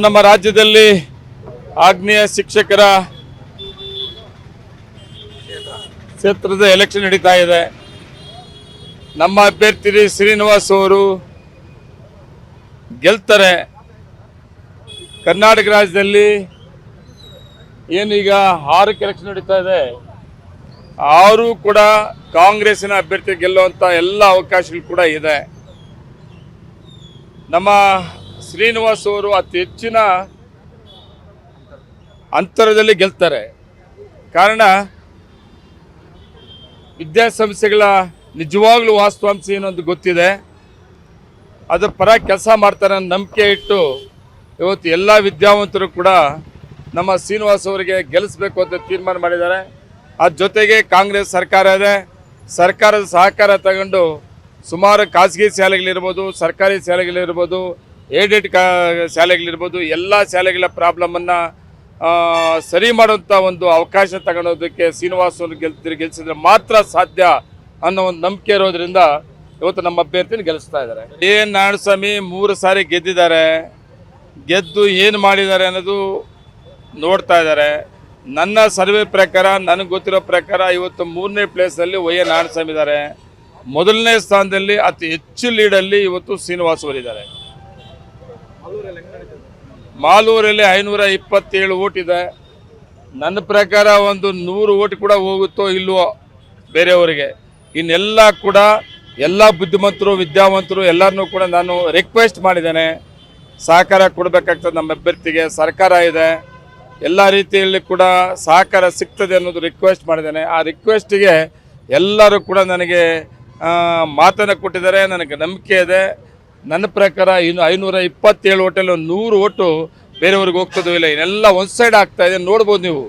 ನಮ್ಮ ರಾಜ್ಯದಲ್ಲಿ ಆಗ್ನೇಯ ಶಿಕ್ಷಕರ ಕ್ಷೇತ್ರದ ಎಲೆಕ್ಷನ್ ನಡೀತಾ ಇದೆ. ನಮ್ಮ ಅಭ್ಯರ್ಥಿ ಶ್ರೀನಿವಾಸ್ ಅವರು ಗೆಲ್ತಾರೆ. ಕರ್ನಾಟಕ ರಾಜ್ಯದಲ್ಲಿ ಏನೀಗ ಆರಕ್ಕೆ ಎಲೆಕ್ಷನ್ ನಡೀತಾ ಇದೆ. ಆರು ಕೂಡ ಕಾಂಗ್ರೆಸ್ಸಿನ ಅಭ್ಯರ್ಥಿ ಗೆಲ್ಲುವಂಥ ಎಲ್ಲ ಅವಕಾಶಗಳು ಕೂಡ ಇದೆ. ನಮ್ಮ ಶ್ರೀನಿವಾಸ್ ಅವರು ಅತಿ ಹೆಚ್ಚಿನ ಅಂತರದಲ್ಲಿ ಗೆಲ್ತಾರೆ. ಕಾರಣ, ವಿದ್ಯಾಸಂಸ್ಥೆಗಳ ನಿಜವಾಗ್ಲೂ ವಾಸ್ತವಾಂಶ ಏನೊಂದು ಗೊತ್ತಿದೆ. ಅದರ ಪರ ಕೆಲಸ ಮಾಡ್ತಾರೆ ನಂಬಿಕೆ ಇಟ್ಟು ಇವತ್ತು ಎಲ್ಲ ವಿದ್ಯಾವಂತರು ಕೂಡ ನಮ್ಮ ಶ್ರೀನಿವಾಸ್ ಅವರಿಗೆ ಗೆಲ್ಲಿಸ್ಬೇಕು ಅಂತ ತೀರ್ಮಾನ ಮಾಡಿದ್ದಾರೆ. ಅದ್ರ ಜೊತೆಗೆ ಕಾಂಗ್ರೆಸ್ ಸರ್ಕಾರ ಇದೆ. ಸರ್ಕಾರದ ಸಹಕಾರ ತಗೊಂಡು ಸುಮಾರು ಖಾಸಗಿ ಶಾಲೆಗಳಿರ್ಬೋದು, ಸರ್ಕಾರಿ ಶಾಲೆಗಳಿರ್ಬೋದು ಏಡೆಡ್ ಕಾ ಶಾಲೆಗಳಿರ್ಬೋದು, ಎಲ್ಲ ಶಾಲೆಗಳ ಪ್ರಾಬ್ಲಮನ್ನು ಸರಿ ಮಾಡುವಂಥ ಒಂದು ಅವಕಾಶ ತಗೊಳೋದಕ್ಕೆ ಅವರು ಗೆಲ್ತಿರಿ ಗೆಲ್ಸಿದ್ರೆ ಮಾತ್ರ ಸಾಧ್ಯ ಅನ್ನೋ ಒಂದು ನಂಬಿಕೆ ಇರೋದ್ರಿಂದ ಇವತ್ತು ನಮ್ಮ ಅಭ್ಯರ್ಥಿನ ಗೆಲ್ಲಿಸ್ತಾ ಇದ್ದಾರೆ. ಎ ನಾರಾಯಣಸ್ವಾಮಿ ಮೂರು ಸಾರಿ ಗೆದ್ದಿದ್ದಾರೆ. ಗೆದ್ದು ಏನು ಮಾಡಿದ್ದಾರೆ ಅನ್ನೋದು ನೋಡ್ತಾ ಇದ್ದಾರೆ. ನನ್ನ ಸರ್ವೆ ಪ್ರಕಾರ, ನನಗೆ ಗೊತ್ತಿರೋ ಪ್ರಕಾರ ಇವತ್ತು ಮೂರನೇ ಪ್ಲೇಸಲ್ಲಿ ವೈ ಎ ನಾರಾಯಣಸ್ವಾಮಿ ಇದ್ದಾರೆ. ಮೊದಲನೇ ಸ್ಥಾನದಲ್ಲಿ ಅತಿ ಹೆಚ್ಚು ಲೀಡಲ್ಲಿ ಇವತ್ತು ಶ್ರೀನಿವಾಸ್ ಅವರಿದ್ದಾರೆ. ಮಾಲೂರಲ್ಲಿ ಐನೂರ ಇಪ್ಪತ್ತೇಳು ಇದೆ. ನನ್ನ ಪ್ರಕಾರ ಒಂದು ನೂರು ಓಟ್ ಕೂಡ ಹೋಗುತ್ತೋ ಇಲ್ವೋ ಬೇರೆಯವರಿಗೆ. ಇನ್ನೆಲ್ಲ ಕೂಡ ಎಲ್ಲ ಬುದ್ಧಿಮಂತರು, ವಿದ್ಯಾವಂತರು ಎಲ್ಲರನ್ನೂ ಕೂಡ ನಾನು ರಿಕ್ವೆಸ್ಟ್ ಮಾಡಿದ್ದೇನೆ. ಸಹಕಾರ ಕೊಡಬೇಕಾಗ್ತದೆ ನಮ್ಮ ಅಭ್ಯರ್ಥಿಗೆ. ಸರ್ಕಾರ ಇದೆ. ಎಲ್ಲ ರೀತಿಯಲ್ಲಿ ಕೂಡ ಸಹಕಾರ ಸಿಗ್ತದೆ ಅನ್ನೋದು ರಿಕ್ವೆಸ್ಟ್ ಮಾಡಿದ್ದೇನೆ. ಆ ರಿಕ್ವೆಸ್ಟಿಗೆ ಎಲ್ಲರೂ ಕೂಡ ನನಗೆ ಮಾತನ್ನು ಕೊಟ್ಟಿದ್ದಾರೆ. ನನಗೆ ನಂಬಿಕೆ ಇದೆ. ನನ್ನ ಪ್ರಕಾರ ಇನ್ನು ಐನೂರ ಇಪ್ಪತ್ತೇಳು ಓಟಲ್ಲಿ ಒಂದು ನೂರು ಓಟು ಬೇರೆಯವ್ರಿಗೆ ಹೋಗ್ತದೋ ಇಲ್ಲ, ಇನ್ನೆಲ್ಲ ಒಂದು ಸೈಡ್ ಆಗ್ತಾ ಇದೆ, ನೋಡ್ಬೋದು ನೀವು.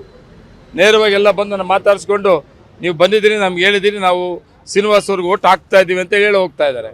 ನೇರವಾಗಿ ಎಲ್ಲ ಬಂದು ನಾನು ಮಾತಾಡಿಸ್ಕೊಂಡು, ನೀವು ಬಂದಿದ್ದೀರಿ, ನಮ್ಗೆ ಹೇಳಿದ್ದೀರಿ, ನಾವು ಶ್ರೀನಿವಾಸ್ ಅವ್ರಿಗೆ ಓಟ್ ಹಾಕ್ತಾ ಇದ್ದೀವಿ ಅಂತ ಹೇಳಿ ಹೋಗ್ತಾ ಇದ್ದಾರೆ.